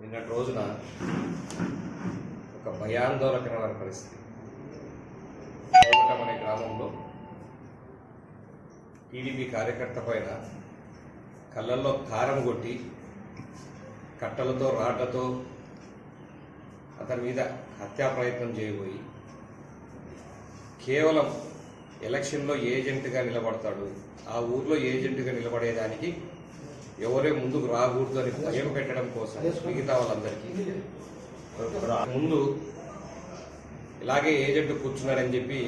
నిన్నటి రోజున ఒక భయాందోళనకరమైన పరిస్థితి. కోమటం అనే గ్రామంలో టీడీపీ కార్యకర్త పైన కళ్ళల్లో కారం కొట్టి కట్టలతో రాడ్లతో అతని మీద హత్యా ప్రయత్నం చేయబోయి కేవలం ఎలక్షన్లో ఏజెంట్గా నిలబడతాడు. ఆ ఊర్లో ఏజెంట్గా నిలబడేదానికి ఎవరే ముందుకు రాకూడదు అని భయం పెట్టడం కోసం మిగతా వాళ్ళందరికీ. ముందు ఇలాగే ఏజెంట్ కూర్చున్నాడని చెప్పి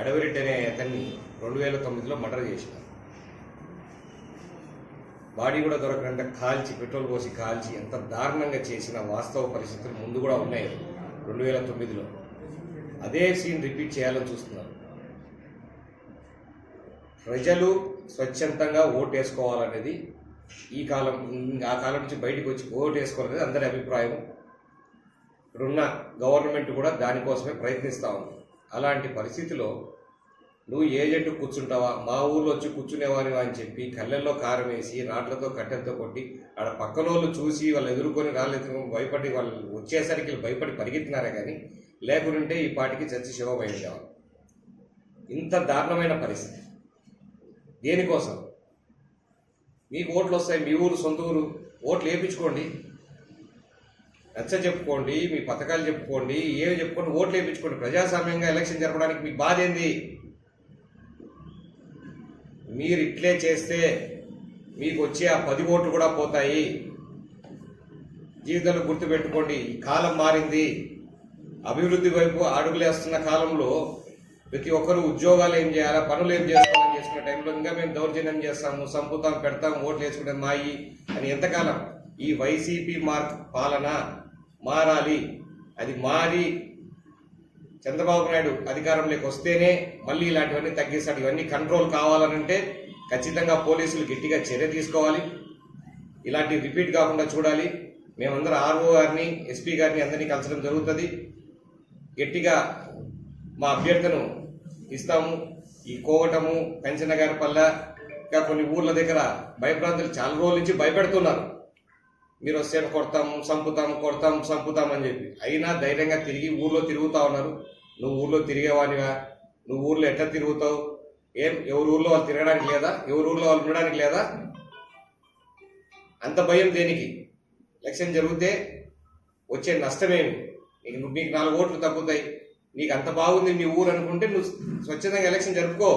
అడవిరెడ్డి అనే అతన్ని రెండు వేల తొమ్మిదిలో మర్డర్ చేసినారు బాడీ కూడా దొరకకుండా కాల్చి పెట్రోల్ పోసి కాల్చి ఎంత దారుణంగా చేసిన వాస్తవ పరిస్థితులు ముందు కూడా ఉన్నాయి రెండు వేల తొమ్మిదిలో. అదే సీన్ రిపీట్ చేయాలని చూస్తున్నారు. ప్రజలు స్వచ్ఛందంగా ఓటు వేసుకోవాలనేది ఈ కాలం ఆ కాలం నుంచి బయటకు వచ్చి ఓటు వేసుకోవాలనేది అందరి అభిప్రాయం. ఇప్పుడున్న గవర్నమెంట్ కూడా దానికోసమే ప్రయత్నిస్తూ ఉంది. అలాంటి పరిస్థితిలో నువ్వు ఏజెంట్ కూర్చుంటావా? మా ఊర్లో వచ్చి కూర్చునేవానివా అని చెప్పి కళ్ళల్లో కారం వేసి రాట్లతో కట్టెలతో కొట్టి ఆడ పక్కన వాళ్ళు చూసి వాళ్ళు ఎదుర్కొని రాలేదు భయపడి వాళ్ళు వచ్చేసరికి భయపడి పరిగెత్తినారే కానీ లేకుంటే ఈ పాటికి చచ్చి శివమైండేవాళ్ళు ఇంత దారుణమైన పరిస్థితి. దేనికోసం? మీకు ఓట్లు వస్తాయి మీ ఊరు సొంత ఊరు ఓట్లు వేయించుకోండి. నచ్చ చెప్పుకోండి మీ పథకాలు చెప్పుకోండి ఏవి చెప్పుకోండి ఓట్లు వేయించుకోండి. ప్రజాస్వామ్యంగా ఎలక్షన్ జరపడానికి మీకు బాధ ఏంది? మీరు ఇట్లే చేస్తే మీకు వచ్చే ఆ పది ఓట్లు కూడా పోతాయి. జీవితంలో గుర్తుపెట్టుకోండి కాలం మారింది. అభివృద్ధి వైపు అడుగులేస్తున్న కాలంలో ప్రతి ఒక్కరు ఉద్యోగాలు ఏం చేయాలా పనులు ఏం చేసుకోవాలని చేసుకునే టైంలో ఇంకా మేము దౌర్జన్యం చేస్తాము సంపుతాం పెడతాం ఓట్లు వేసుకునే మాయి అని ఎంతకాలం? ఈ వైసీపీ మార్క్ పాలన మారాలి. అది మారి చంద్రబాబు నాయుడు అధికారంలోకి వస్తేనే మళ్ళీ ఇలాంటివన్నీ తగ్గిస్తాడు. ఇవన్నీ కంట్రోల్ కావాలనంటే ఖచ్చితంగా పోలీసులు గట్టిగా చర్య తీసుకోవాలి. ఇలాంటివి రిపీట్ కాకుండా చూడాలి. మేమందరం ఆర్ఓ గారిని ఎస్పీ గారిని అందరినీ కలచడం జరుగుతుంది. గట్టిగా మా అభ్యర్థను ఇస్తాము. ఈ కోవటము పెంచనగారిపల్ల ఇంకా కొన్ని ఊర్ల దగ్గర భయభ్రాంతులు చాలా రోజుల నుంచి భయపెడుతున్నారు. మీరు వస్తే కొడతాం సంపుతాం కొడతాం సంపుతాం అని చెప్పి. అయినా ధైర్యంగా తిరిగి ఊర్లో తిరుగుతా ఉన్నారు. నువ్వు ఊర్లో తిరిగేవానివా నువ్వు ఊర్లో ఎట్లా తిరుగుతావు? ఏం ఎవరి ఊర్లో వాళ్ళు తిరగడానికి లేదా? ఎవరి ఊర్లో వాళ్ళు ఉండడానికి లేదా? అంత భయం దేనికి? ఎలక్షన్ జరిగితే వచ్చే నష్టమేమి? నీకు నీకు నాలుగు ఓట్లు తగ్గుతాయి. నీకు అంత బాగుంది నీ ఊరు అనుకుంటే నువ్వు స్వచ్ఛందంగా ఎలక్షన్ జరుపుకో.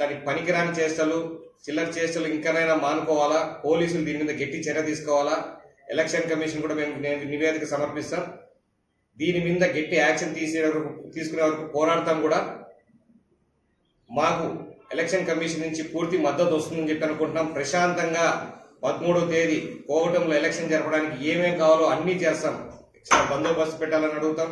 దానికి పనికిరాని చేష్టలు చిల్లర చేష్టలు ఇంకనైనా మానుకోవాలా? పోలీసులు దీని మీద గట్టి చర్య తీసుకోవాలా? ఎలక్షన్ కమిషన్ కూడా మేము నేను నివేదిక సమర్పిస్తాం. దీని మీద గట్టి యాక్షన్ తీసే వరకు తీసుకునే వరకు పోరాడతాం కూడా. మాకు ఎలక్షన్ కమిషన్ నుంచి పూర్తి మద్దతు వస్తుందని చెప్పి అనుకుంటున్నాం. ప్రశాంతంగా పదమూడో తేదీ కోవటంలో ఎలక్షన్ జరపడానికి ఏమేం కావాలో అన్నీ చేస్తాం. చాలా బందోబస్తు పెట్టాలని అడుగుతాం.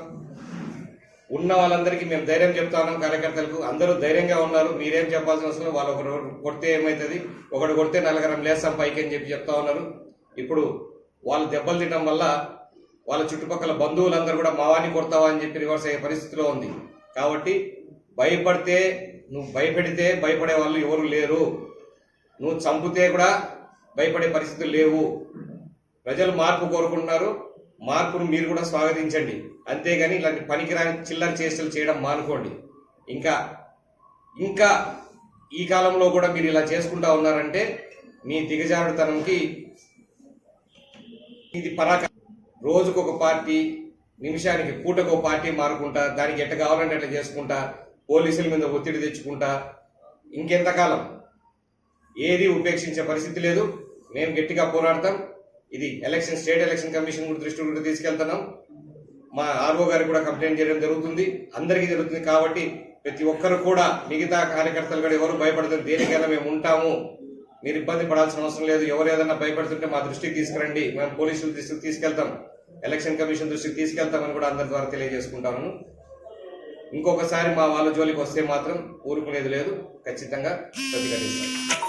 ఉన్న వాళ్ళందరికీ మేము ధైర్యం చెప్తాను కార్యకర్తలకు. అందరూ ధైర్యంగా ఉన్నారు. మీరేం చెప్పాల్సిన అవసరం వాళ్ళు ఒకరు కొడితే ఏమవుతుంది ఒకడు కొడితే నలుగురం లేస్తాం పైకి అని చెప్పి చెప్తా ఉన్నారు. ఇప్పుడు వాళ్ళు దెబ్బలు తినడం వల్ల వాళ్ళ చుట్టుపక్కల బంధువులందరూ కూడా మావాన్ని కొడతావా అని చెప్పి రివర్స్ అయ్యే పరిస్థితిలో ఉంది. కాబట్టి భయపడితే నువ్వు భయపెడితే భయపడే వాళ్ళు ఎవరు లేరు. నువ్వు చంపితే కూడా భయపడే పరిస్థితులు లేవు. ప్రజలు మార్పు కోరుకుంటున్నారు. మార్పును మీరు కూడా స్వాగతించండి. అంతేగాని ఇలాంటి పనికిరాని చిల్లర చేష్టలు చేయడం మానుకోండి. ఇంకా ఇంకా ఈ కాలంలో కూడా మీరు ఇలా చేసుకుంటా ఉన్నారంటే మీ దిగజారుడుతనంకి ఇది పరాక. రోజుకు ఒక పార్టీ నిమిషానికి పూటకు ఒక పార్టీ మారుకుంటా దానికి ఎట్ట కావాలంటే అట్లా చేసుకుంటా పోలీసుల మీద ఒత్తిడి తెచ్చుకుంటా ఇంకెంతకాలం ఏది ఉపేక్షించే పరిస్థితి లేదు. మేము గట్టిగా పోరాడతాం ఇది ఎలక్షన్ స్టేట్ ఎలక్షన్ కమిషన్ కూడా దృష్టి కూడా తీసుకెళ్తున్నాం. మా ఆర్ఓ గారికి కూడా కంప్లైంట్ చేయడం జరుగుతుంది. అందరికీ జరుగుతుంది కాబట్టి ప్రతి ఒక్కరు కూడా మిగతా కార్యకర్తలు కూడా ఎవరు భయపడతారు దేనికైనా మేము ఉంటాము. మీరు ఇబ్బంది పడాల్సిన అవసరం లేదు. ఎవరు ఏదైనా భయపడుతుంటే మా దృష్టికి తీసుకురండి. మేము పోలీసుల దృష్టికి తీసుకెళ్తాం. ఎలక్షన్ కమిషన్ దృష్టికి తీసుకెళ్తామని కూడా అందరి ద్వారా తెలియజేసుకుంటాను. ఇంకొకసారి మా వాళ్ళ జోలికి వస్తే మాత్రం ఊరుకునేది లేదు. ఖచ్చితంగా ప్రతిఘటిస్తాం.